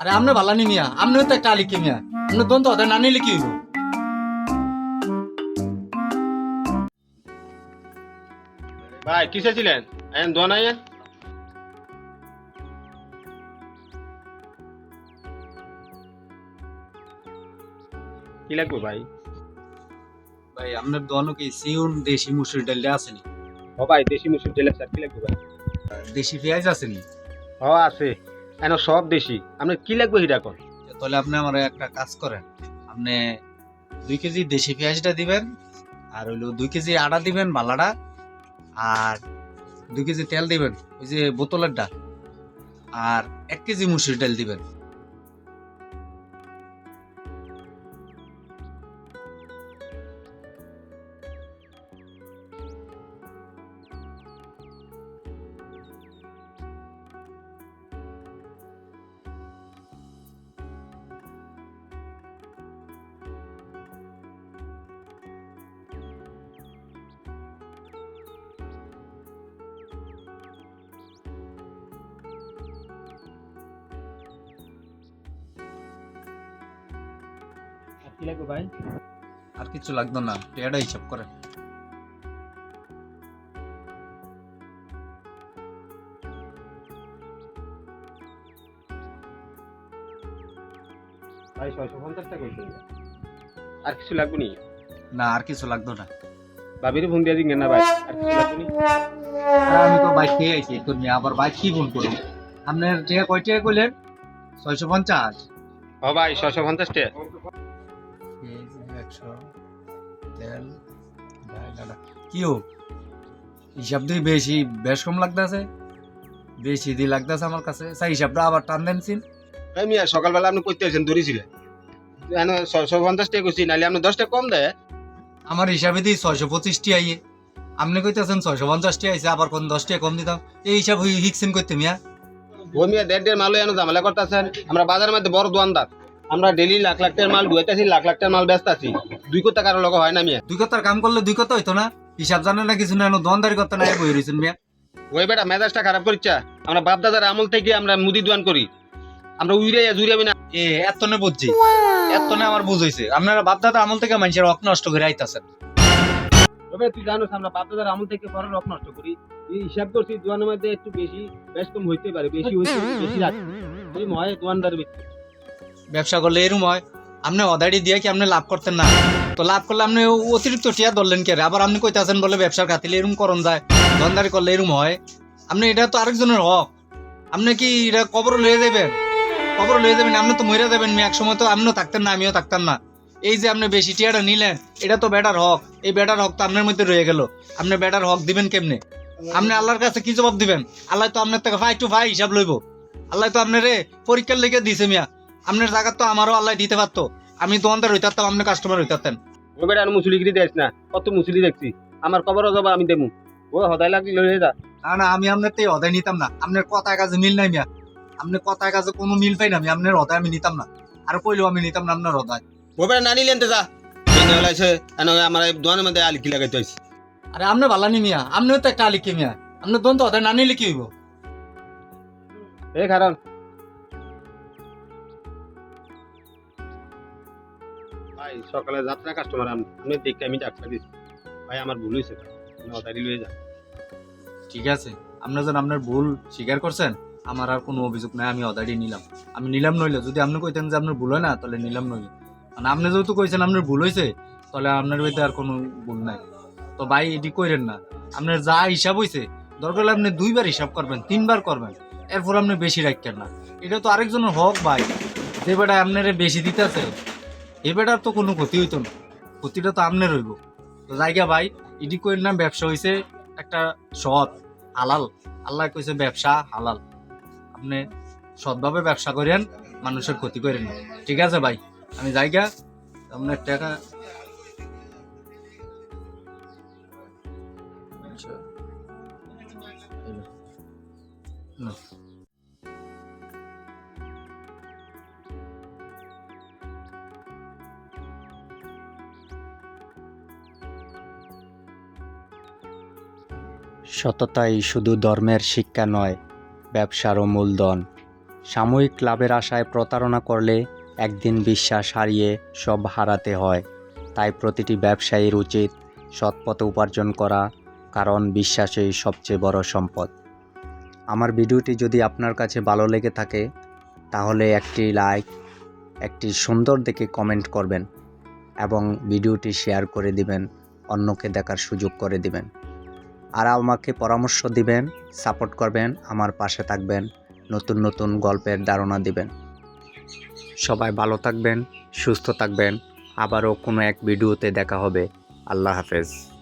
আরে আমনে ভালা নি মিয়া আমনেও তো একটা আলিকে মিয়া। আমনে দন্ত ওদের না নিলে কি হইব? ভাই কিসে ছিলেন? এন দোয়া নাই কি লাগবে ভাই? ভাই আপনার দোয়ানো কি সিউন দেশি মুসুর ডালটা আসেনি ও ভাই দেশি মুসুর ডাল স্যার কি লাগবে ভাই? দেশি পেঁয়াজ আসেনি ও আছে। এন সব দেশি। আপনি কি লাগবে হিরা কর তাহলে আপনি আমার একটা কাজ করেন। আপনি দুই কেজি দেশি পেঁয়াজটা দিবেন, আর হইল দুই কেজি আটা দিবেন, বালাটা, আর দুই কেজি তেল দিবেন, ওই যে বোতলের ডাল আর এক কেজি মুসুর ডাল দিবেন। কি লাগবে ভাই? আর কিছু লাগতো না পেয়াটা হিসাব করেন ভাই ছয়শো পঞ্চাশ টাকা হয়েছে। আর কিছু লাগবে নি? না আর কিছু লাগতো না। বাবির ফোন দিয়ে দিন না ভাই আর কিছু লাগবে নি? আমি তো বাইক খেয়ে আইছি তুমি আবার বাইক কি ফোন করুন আপনার টিয়া কয় টাকা কইলেন? ছয়শো পঞ্চাশ? ও ভাই ছয়শো পঞ্চাশ টাকা। একশো তেল ডাল, আটা। হিসাব দিয়ে বেশি বেশ কম লাগতেছে? বেশি দিয়ে লাগতেছে আমার কাছে। সেই হিসাবটা আবার টান দেন সিন। মিয়া সকালবেলা আপনি করতে দৌড়িছিলেন এন ছয়শো পঞ্চাশ টাকা করছি নাহলে আপনি দশ টাকা কম দেয়। আমার হিসাবে দিই ছয়শো পঁচিশটি আইয়ে। আপনি কইতেছেন ছয়শো পঞ্চাশটি আইসে আবার কোন দশটি কম দিতাম। এই হিসাব হিকসিন করতে মিয়া। ওই মিয়া দেড় দেড় মালও এনে ঝামেলা করতেছেন। আমরা বাজারের মধ্যে বড় দোয়ানদার আমরা ডেলি লাখ লাখ টাকার মাল ডুয়াইতেছি লাখ লাখ টাকার মাল ব্যস্ত আছি। দুই কোটি কারও লগে হয় না মিয়া। দুই কথার কাম করলে দুই কথা হইতো না? হিসাব জানে না কিছু না দোয়ানদারি করতে না বই রয়েছেন মিয়া। ওই বেটা মেজাজটা খারাপ করিচ্ছা আমরা বাপ দাদার আমল থেকে আমরা মুদি দোয়ান করি। আমরা উইরে জুড়াবি না। এ এত নে বুঝছি। এত নে আমার বুঝাইছে আপনারা বাপদাদা আমল থেকে মানুষের হক নষ্ট করে আইতাছেন। তবে তুই জানোস আমরা বাপ দাদার আমল থেকে পরে রক নষ্ট করি। এই হিসাব করছি দোয়ানের মধ্যে একটু বেশি বেশ কম হইতে পারে বেশি হইতে বেশি রাখি এই ময় দোয়ানদার ব্যক্তি। ব্যবসা করলে এরম হয়, আপনি অদাড়ি দিয়ে কি আপনি লাভ করতেন না? তো লাভ করলে আপনি অতিরিক্ত টিয়া ধরলেন কে? আবার আপনি কইতাছেন বলে ব্যবসার খাতিলে এরম করন যায়। ধন্দারি করলে এরম হয়। আপনি এটা তো আরেকজনের হক। আপনি কি এটা কবর লয়ে যাবেন কবর লয়ে যাবেন, আপনি তো মরে যাবেন এক সময় তো আপনিও থাকতেন না, আমিও থাকতাম না। এই যে আপনি বেশি টিয়াটা নিলেন, এটা তো বেটার হক। এই বেটার হক তো আপনার মধ্যে রয়ে গেল। আপনি বেটার হক দিবেন কেমনে? আপনি আল্লাহর কাছে কি জবাব দিবেন? আল্লাহ তো আপনার থেকে ফাই টু ফাই হিসাব লইব। আল্লাহ তো আপনার রে পরীক্ষার লেগে দিছে মিয়া। আপনার জায়গা তো আমারও আল্লাহ দিতে পারতো। আমি দোকানদার হইতাম আপনি কাস্টমার হইতাম ওই বেটা আর মুসুলিগিরি দেখ না। কত মুসুলি দেখছি। আমার কবরও যাব আমি দেবো ও হদাই লাগলি লয়ে যা। না না আমি আপনার তো অদায় নিতাম না। আপনার কথায় কাজে মিল নাই মিয়া। আপনার কথায় কাজে কোনো মিল পাই না আমি আপনার হদাই আমি নিতাম না। আর কইলেও আমি নিতাম না আপনার হদাই ও বেটা না নিলেন তো যা। এনে হলাইছে এনে আমার এই দোয়ানের মধ্যে আলিকি লাগাইতে হয়েছে আরে আপনি ভালা নি মিয়া। আপনিও তো একটা আলিকে মিয়া। আপনার দন্ত হদায় না নিলে কি হইব? এই কারণ সকালে যাত্রা কাস্টমার আমি দেখে আমি ডাক্তার দিচ্ছি ভাই, আমার ভুল হয়েছে হদারি লয়ে যা। ঠিক আছে। আপনি যখন আপনার ভুল স্বীকার করছেন, আমার আর কোনো অভিযোগ নাই, আমি অদাড়ি নিলাম। আমি নিলাম নইলে, যদি আপনি কইতেন যে আপনার ভুল হয় না, তাহলে নিলাম নইলে। মানে আপনি যেহেতু কইছেন আপনার ভুল হয়েছে তাহলে আপনার ভিতরে আর কোনো ভুল নাই। তো ভাই, এটি কইরেন না। আপনার যা হিসাব হয়েছে দরকার হলে আপনি দুইবার হিসাব করবেন, তিনবার করবেন। এরপর আপনি বেশি রাখেন না। এটা তো আরেকজনের হক ভাই। যে বেটা আপনার বেশি দিতেছে এ বেটার তো কোনো ক্ষতি হইতো না। ক্ষতিটা তো আপনার হইব। তো জায়গা ভাই এটি কইর না ব্যবসা হয়েছে একটা সৎ, হালাল। আল্লাহ কইছে ব্যবসা হালাল। আপনি সৎভাবে ব্যবসা করেন, মানুষের ক্ষতি করেন ঠিক আছে ভাই, আমি জায়গা, আপনার টাকা আচ্ছা। সততাই শুধু ধর্মের শিক্ষা নয় ব্যবসারও মূলধন। সাময়িক লাভের আশায় প্রতারণা করলে একদিন বিশ্বাস হারিয়ে সব হারাতে হয়। তাই প্রতিটি ব্যবসায়ীর উচিত সৎপথে উপার্জন করা, কারণ বিশ্বাসই সবচেয়ে বড় সম্পদ। আমার ভিডিওটি যদি আপনার কাছে ভালো লেগে থাকে, তাহলে একটি লাইক, একটি সুন্দর দেখে কমেন্ট করবেন এবং ভিডিওটি শেয়ার করে দিবেন, অন্যকে দেখার সুযোগ করে দিবেন। আর আমাকে পরামর্শ দিবেন, সাপোর্ট করবেন, আমার পাশে থাকবেন, নতুন নতুন গল্পের ধারণা দিবেন। সবাই ভালো থাকবেন, সুস্থ থাকবেন। আবারও কোনো এক ভিডিওতে দেখা হবে। আল্লাহ হাফেজ।